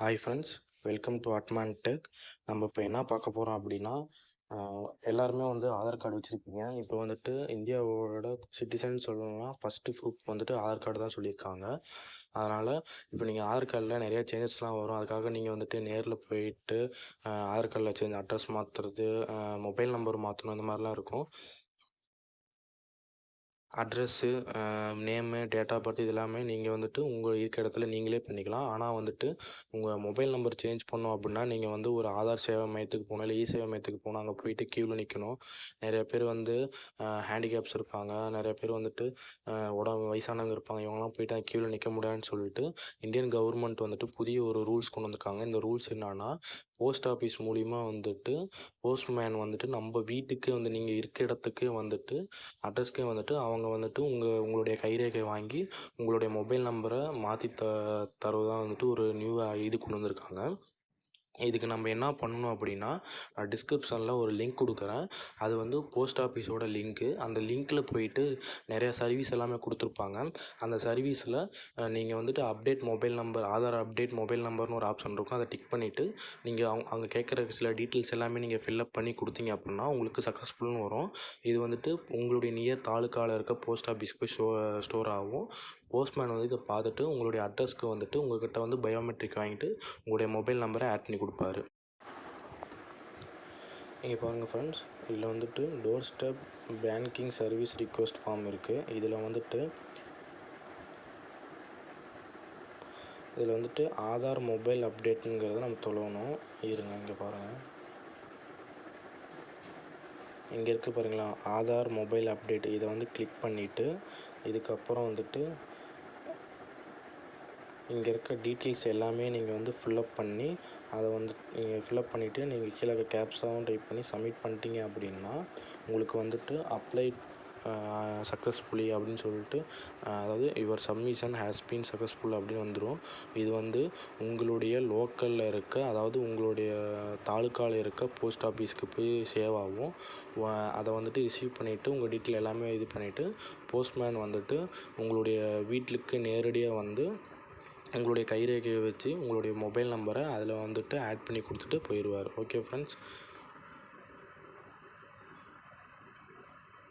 Hi friends welcome to அட்மான் tech நம்ம இப்போ என்ன பார்க்க போகிறோம் அப்படின்னா எல்லாருமே வந்து ஆதார் கார்டு வச்சுருப்பீங்க இப்போ வந்துட்டு இந்தியாவோட சிட்டிசன் சொல்லணும்னா ஃபஸ்ட்டு ப்ரூஃப் வந்துட்டு ஆதார் கார்டு தான் சொல்லியிருக்காங்க. அதனால் இப்போ நீங்கள் ஆதார் கார்டில் நிறைய சேஞ்சஸ்லாம் வரும். அதுக்காக நீங்கள் வந்துட்டு நேரில் போயிட்டு ஆதார் கார்டில் சேஞ்ச் அட்ரஸ் மாற்றுறது மொபைல் நம்பர் மாற்றணும் இந்த மாதிரிலாம் இருக்கும். Address name date of birth இது எல்லாமே நீங்கள் வந்துட்டு உங்கள் இருக்க இடத்துல நீங்களே பண்ணிக்கலாம். ஆனால் வந்துட்டு உங்கள் மொபைல் நம்பர் சேஞ்ச் பண்ணோம் அப்படின்னா நீங்கள் வந்து ஒரு ஆதார் சேவை மையத்துக்கு போகணும் இல்லை இ சேவை மையத்துக்கு போகணும். அங்கே போயிட்டு க்யூவில் நிற்கணும் நிறைய பேர் வந்து ஹேண்டிகேப்ஸ் இருப்பாங்க. நிறைய பேர் வந்துட்டு உடம்பு வயசானவங்க இருப்பாங்க. இவங்கெல்லாம் போயிட்டு அந்த க்யூவில் நிற்க முடியாதுன்னு சொல்லிட்டு இந்தியன் கவர்மெண்ட் வந்துட்டு புதிய ஒரு ரூல்ஸ் கொண்டு வந்திருக்காங்க. இந்த ரூல்ஸ் என்னன்னா போஸ்ட் ஆஃபீஸ் மூலிமா வந்துட்டு போஸ்ட்மேன் வந்துட்டு நம்ம வீட்டுக்கு வந்து நீங்கள் இருக்க இடத்துக்கு வந்துட்டு அட்ரஸ்க்கே வந்துட்டு அவங்க வந்துட்டு உங்கள் உங்களுடைய கைரேகை வாங்கி உங்களுடைய மொபைல் நம்பரை மாற்றி த தரதான் வந்துட்டு ஒரு நியூ இது கொண்டு வந்திருக்காங்க. இதுக்கு நம்ம என்ன பண்ணணும் அப்படின்னா நான் டிஸ்கிரிப்ஷனில் ஒரு லிங்க் கொடுக்குறேன். அது வந்து போஸ்ட் ஆஃபீஸோட லிங்க்கு அந்த லிங்க்கில் போயிட்டு நிறையா சர்வீஸ் எல்லாமே கொடுத்துருப்பாங்க. அந்த சர்வீஸில் நீங்கள் வந்துட்டு update mobile number Aadhaar update mobile நம்பர்னு ஒரு ஆப்ஷன் இருக்கும். அதை டிக் பண்ணிவிட்டு நீங்கள் அவங்க அங்கே கேட்குற சில டீட்டெயில்ஸ் எல்லாமே நீங்கள் ஃபில்அப் பண்ணி கொடுத்தீங்க அப்படின்னா உங்களுக்கு சக்ஸஸ்ஃபுல்னு வரும். இது வந்துட்டு உங்களுடைய நியர் தாலுக்காவில் இருக்க போஸ்ட் ஆஃபீஸ்க்கு போய் ஸ்டோ ஸ்டோர் ஆகும். போஸ்ட்மேன் வந்து இதை பார்த்துட்டு உங்களுடைய அட்ரஸ்க்கு வந்துட்டு உங்கள்கிட்ட வந்து பயோமெட்ரிக் வாங்கிட்டு உங்களுடைய மொபைல் நம்பரை ஆட் பண்ணி கொடுப்பாரு. இங்கே பாருங்கள் ஃப்ரெண்ட்ஸ் இதில் வந்துட்டு door step banking service request form இருக்குது இதில் வந்துட்டு இதில் வந்துட்டு ஆதார் மொபைல் அப்டேட்டுங்கிறத நம்ம தொழணும். இருங்க இங்கே பாருங்கள் இங்கே இருக்குது பாருங்களா ஆதார் மொபைல் அப்டேட் இதை வந்து கிளிக் பண்ணிவிட்டு இதுக்கப்புறம் வந்துட்டு இங்கே இருக்க டீட்டெயில்ஸ் எல்லாமே நீங்கள் வந்து ஃபில்லப் பண்ணி அதை வந்து நீங்கள் ஃபில்லப் பண்ணிவிட்டு நீங்கள் கீழே கேப்ஸாகவும் டைப் பண்ணி சப்மிட் பண்ணிட்டீங்க அப்படின்னா உங்களுக்கு வந்துட்டு அப்ளை சக்ஸஸ்ஃபுல்லி அப்படின்னு சொல்லிட்டு அதாவது your submission has been successful அப்படின்னு வந்துடும் இது வந்து உங்களுடைய லோக்கலில் இருக்க அதாவது உங்களுடைய தாலுக்காவில் இருக்க போஸ்ட் ஆஃபீஸ்க்கு போய் சேவ் ஆகும். அதை வந்துட்டு ரிசீவ் பண்ணிவிட்டு உங்கள் டீட்டெயில் எல்லாமே இது பண்ணிவிட்டு போஸ்ட்மேன் வந்துட்டு உங்களுடைய வீட்டுக்கு நேரடியாக வந்து உங்களுடைய கைரேகையை வச்சு உங்களுடைய மொபைல் நம்பரை அதில் வந்துட்டு ஆட் பண்ணி கொடுத்துட்டு போயிடுவார். Okay friends